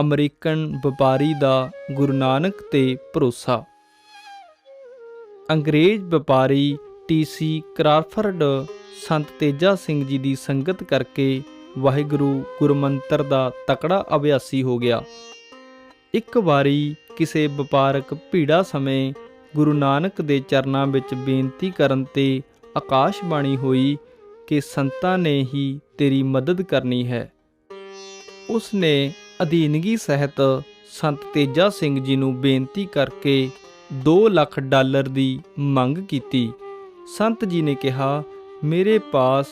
American ਵਪਾਰੀ ਦਾ ਗੁਰੂ ਨਾਨਕ ਤੇ ਭਰੋਸਾ। ਅੰਗਰੇਜ਼ ਵਪਾਰੀ ਟੀਸੀ ਕਰਾਰਫਰਡ ਸੰਤ ਤੇਜਾ ਸਿੰਘ ਜੀ ਦੀ ਸੰਗਤ ਕਰਕੇ ਵਾਹਿਗੁਰੂ ਗੁਰਮੰਤਰ ਦਾ ਤਕੜਾ ਅਭਿਆਸੀ ਹੋ ਗਿਆ। ਇੱਕ ਵਾਰੀ ਕਿਸੇ ਵਪਾਰਕ ਭੀੜਾ ਸਮੇਂ ਗੁਰੂ ਨਾਨਕ ਦੇ ਚਰਨਾਂ ਵਿੱਚ ਬੇਨਤੀ ਕਰਨ ਤੇ ਆਕਾਸ਼ਬਾਣੀ ਹੋਈ ਕਿ ਸੰਤਾਂ ਨੇ ਹੀ ਤੇਰੀ ਮਦਦ ਕਰਨੀ ਹੈ। ਉਸ ਨੇ ਅਧੀਨਗੀ ਸਹਿਤ ਸੰਤ ਤੇਜਾ ਸਿੰਘ ਜੀ ਨੂੰ ਬੇਨਤੀ ਕਰਕੇ 2 ਲੱਖ ਡਾਲਰ ਦੀ ਮੰਗ ਕੀਤੀ। ਸੰਤ ਜੀ ਨੇ ਕਿਹਾ, ਮੇਰੇ ਪਾਸ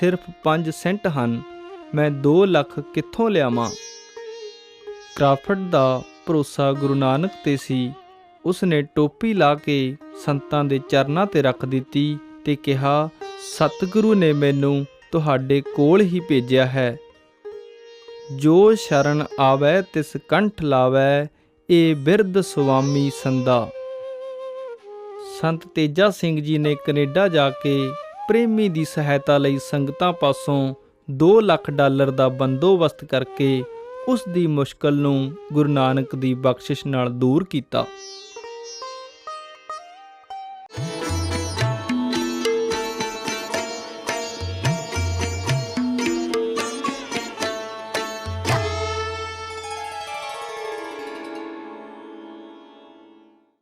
ਸਿਰਫ 5 ਸੈਂਟ ਹਨ, ਮੈਂ 2 ਲੱਖ ਕਿੱਥੋਂ ਲਿਆਵਾਂ? ਕ੍ਰਾਫਟ ਦਾ ਭਰੋਸਾ ਗੁਰੂ ਨਾਨਕ ਤੇ ਸੀ। ਉਸ ਨੇ ਟੋਪੀ ਲਾ ਕੇ ਸੰਤਾਂ ਦੇ ਚਰਨਾਂ ਤੇ ਰੱਖ ਦਿੱਤੀ ਤੇ ਕਿਹਾ, ਸਤਿਗੁਰੂ ਨੇ ਮੈਨੂੰ ਤੁਹਾਡੇ ਕੋਲ ਹੀ ਭੇਜਿਆ ਹੈ। ਜੋ ਸ਼ਰਨ ਆਵੈ ਤਿਸ ਕੰਠ ਲਾਵੈ, ਏ ਬਿਰਧ ਸੁਆਮੀ ਸੰਦਾ ਸੰਤ ਤੇਜਾ ਸਿੰਘ ਜੀ ਨੇ ਕੈਨੇਡਾ ਜਾ ਕੇ ਪ੍ਰੇਮੀ ਦੀ ਸਹਾਇਤਾ ਲਈ ਸੰਗਤਾਂ ਪਾਸੋਂ 2 ਲੱਖ ਡਾਲਰ ਦਾ ਬੰਦੋਬਸਤ ਕਰਕੇ ਉਸ ਦੀ ਮੁਸ਼ਕਲ ਨੂੰ ਗੁਰੂ ਨਾਨਕ ਦੀ ਬਖਸ਼ਿਸ਼ ਨਾਲ ਦੂਰ ਕੀਤਾ।